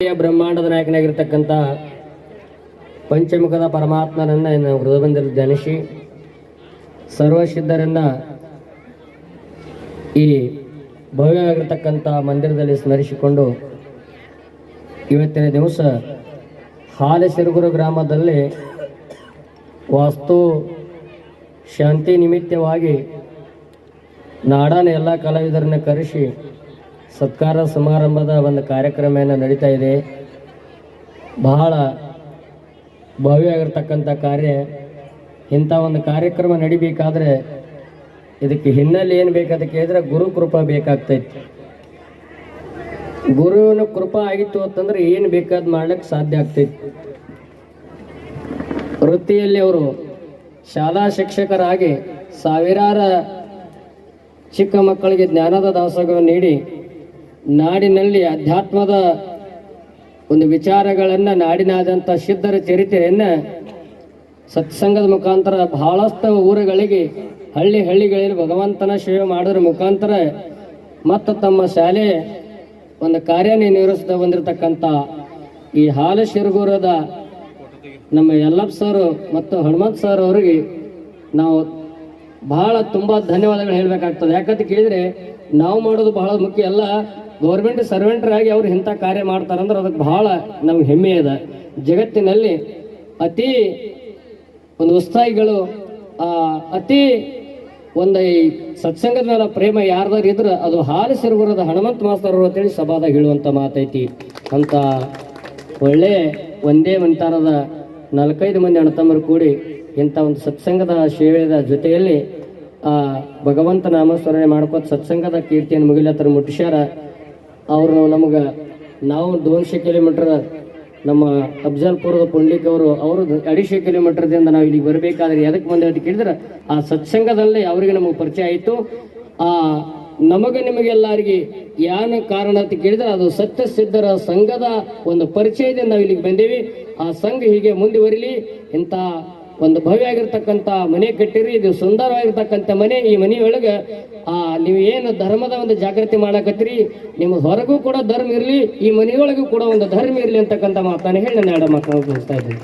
ಬ್ರಹ್ಮಾಂಡದ ನಾಯಕನಾಗಿರ್ತಕ್ಕಂಥ ಪಂಚಮುಖದ ಪರಮಾತ್ಮನನ್ನ ನಾವು ಹೃದಯದಲ್ಲಿ ಧ್ಯಾನಿಸಿ, ಸರ್ವಸಿದ್ಧರನ್ನ ಈ ಭವ್ಯವಾಗಿರ್ತಕ್ಕಂಥ ಮಂದಿರದಲ್ಲಿ ಸ್ಮರಿಸಿಕೊಂಡು ಇವತ್ತಿನ ದಿವಸ ಹಾಲೆಸಿರುಗುರು ಗ್ರಾಮದಲ್ಲಿ ವಾಸ್ತು ಶಾಂತಿ ನಿಮಿತ್ತವಾಗಿ ನಾಡನ ಎಲ್ಲ ಕಲಾವಿದರನ್ನು ಕರೆಸಿ ಸತ್ಕಾರ ಸಮಾರಂಭದ ಒಂದು ಕಾರ್ಯಕ್ರಮ ಏನು ನಡೀತಾ ಇದೆ. ಬಹಳ ಭವ್ಯವಾಗಿರ್ತಕ್ಕಂಥ ಕಾರ್ಯ. ಇಂಥ ಒಂದು ಕಾರ್ಯಕ್ರಮ ನಡಿಬೇಕಾದ್ರೆ ಇದಕ್ಕೆ ಹಿನ್ನೆಲೆ ಏನು ಬೇಕಂತ ಕೇಳಿದ್ರೆ ಗುರು ಕೃಪಾ ಬೇಕಾಗ್ತೈತಿ. ಗುರುವಿನ ಕೃಪಾ ಆಗಿತ್ತು ಅಂತಂದ್ರೆ ಏನು ಬೇಕಾದ್ ಮಾಡ್ಲಿಕ್ಕೆ ಸಾಧ್ಯ ಆಗ್ತೈತಿ. ವೃತ್ತಿಯಲ್ಲಿ ಅವರು ಶಾಲಾ ಶಿಕ್ಷಕರಾಗಿ ಸಾವಿರಾರು ಚಿಕ್ಕ ಮಕ್ಕಳಿಗೆ ಜ್ಞಾನದ ದಾಸಗಳನ್ನು ನೀಡಿ ನಾಡಿನಲ್ಲಿ ಅಧ್ಯಾತ್ಮದ ಒಂದು ವಿಚಾರಗಳನ್ನು ನಾಡಿನಾದಂಥ ಸಿದ್ಧರ ಚರಿತ್ರೆಯನ್ನು ಸತ್ಸಂಗದ ಮುಖಾಂತರ ಬಹಳಷ್ಟು ಊರುಗಳಿಗೆ, ಹಳ್ಳಿ ಹಳ್ಳಿಗಳಲ್ಲಿ ಭಗವಂತನ ಸೇವೆ ಮಾಡೋದ್ರ ಮುಖಾಂತರ ಮತ್ತು ತಮ್ಮ ಶಾಲೆ ಒಂದು ಕಾರ್ಯನಿರ್ವಹಿಸ್ತಾ ಬಂದಿರತಕ್ಕಂಥ ಈ ಹಾಲು ಶಿರಗೂರದ ನಮ್ಮ ಯಲ್ಲಪ್ಪ ಸರ್ ಮತ್ತು ಹನುಮಂತ್ ಸರ್ ಅವರಿಗೆ ನಾವು ಬಹಳ ತುಂಬ ಧನ್ಯವಾದಗಳು ಹೇಳಬೇಕಾಗ್ತದೆ. ಯಾಕಂತ ಕೇಳಿದರೆ ನಾವು ಮಾಡೋದು ಬಹಳ ಮುಖ್ಯ. ಅಲ್ಲ ಗೌರ್ಮೆಂಟ್ ಸರ್ವೆಂಟ್ರಾಗಿ ಅವ್ರು ಇಂಥ ಕಾರ್ಯ ಮಾಡ್ತಾರಂದ್ರೆ ಅದಕ್ಕೆ ಬಹಳ ನಮ್ಗೆ ಹೆಮ್ಮೆ ಇದೆ. ಜಗತ್ತಿನಲ್ಲಿ ಅತಿ ಒಂದು ಉತ್ಸಾಹಿಗಳು ಅತಿ ಒಂದು ಈ ಸತ್ಸಂಗದ ಮೇಲೆ ಪ್ರೇಮ ಯಾರ್ದಾರು ಇದ್ರೆ ಅದು ಹಾಲು ಸಿರುಗುರದ ಹನುಮಂತ ಮಾಸ್ತರ್ ಅವರು ಅಂತೇಳಿ ಸಭಾದಾಗ ಹೇಳುವಂಥ ಮಾತೈತಿ. ಅಂತ ಒಳ್ಳೆ ಒಂದೇ ಮಂತಾರದ ನಾಲ್ಕೈದು ಮಂದಿ ಅಣ್ಣತಮ್ಮರು ಕೂಡಿ ಇಂಥ ಒಂದು ಸತ್ಸಂಗದ ಸೇವೆಯ ಜೊತೆಯಲ್ಲಿ, ಆ, ಭಗವಂತ ನಾಮಸ್ಮರಣೆ ಮಾಡ್ಕೋತ ಸತ್ಸಂಗದ ಕೀರ್ತಿಯನ್ನು ಮುಗಿಲತ್ತರ ಮುಟ್ಟಿಸ್ಯಾರ. ಅವರು ನಮಗೆ, ನಾವು ದೋನ್ಶೆ ಕಿಲೋಮೀಟ್ರ್, ನಮ್ಮ ಅಫ್ಜಲ್ಪುರದ ಪುಂಡಿಕ್ ಅವರು ಅವರು ಅಡಿಶೆ ಕಿಲೋಮೀಟರ್ದಿಂದ ನಾವು ಇಲ್ಲಿಗೆ ಬರಬೇಕಾದ್ರೆ ಎದಕ್ಕೆ ಬಂದೆ ಅಂತ ಕೇಳಿದ್ರೆ, ಆ ಸತ್ಸಂಗದಲ್ಲಿ ಅವರಿಗೆ ನಮಗೆ ಪರಿಚಯ ಆಯಿತು. ಆ, ನಮಗೆ ನಿಮಗೆಲ್ಲರಿಗೆ ಯಾನ ಕಾರಣ ಅಂತ ಕೇಳಿದ್ರೆ, ಅದು ಸತ್ಯ ಸಿದ್ಧರ ಸಂಘದ ಒಂದು ಪರಿಚಯದಿಂದ ನಾವು ಇಲ್ಲಿಗೆ ಬಂದೇವಿ. ಆ ಸಂಘ ಹೀಗೆ ಮುಂದುವರಿಲಿ. ಇಂಥ ಒಂದು ಭವ್ಯ ಆಗಿರ್ತಕ್ಕಂಥ ಮನೆ ಕಟ್ಟಿರಿ, ಇದು ಸುಂದರವಾಗಿರ್ತಕ್ಕಂಥ ಮನೆ, ಈ ಮನೆಯೊಳಗೆ ಆ, ನೀವು ಏನು ಧರ್ಮದ ಒಂದು ಜಾಗೃತಿ ಮಾಡಕತ್ತೀರಿ, ನಿಮ್ಮ ಹೊರಗೂ ಕೂಡ ಧರ್ಮ ಇರಲಿ, ಈ ಮನೆಯೊಳಗೂ ಕೂಡ ಒಂದು ಧರ್ಮ ಇರಲಿ ಅಂತಕ್ಕಂಥ ಮಾತನ್ನು ಹೇಳಿ ನಾನು ಎರಡು ಮಾತನ್ನು ಮುಗಿಸ್ತಾ ಇದ್ದೀನಿ.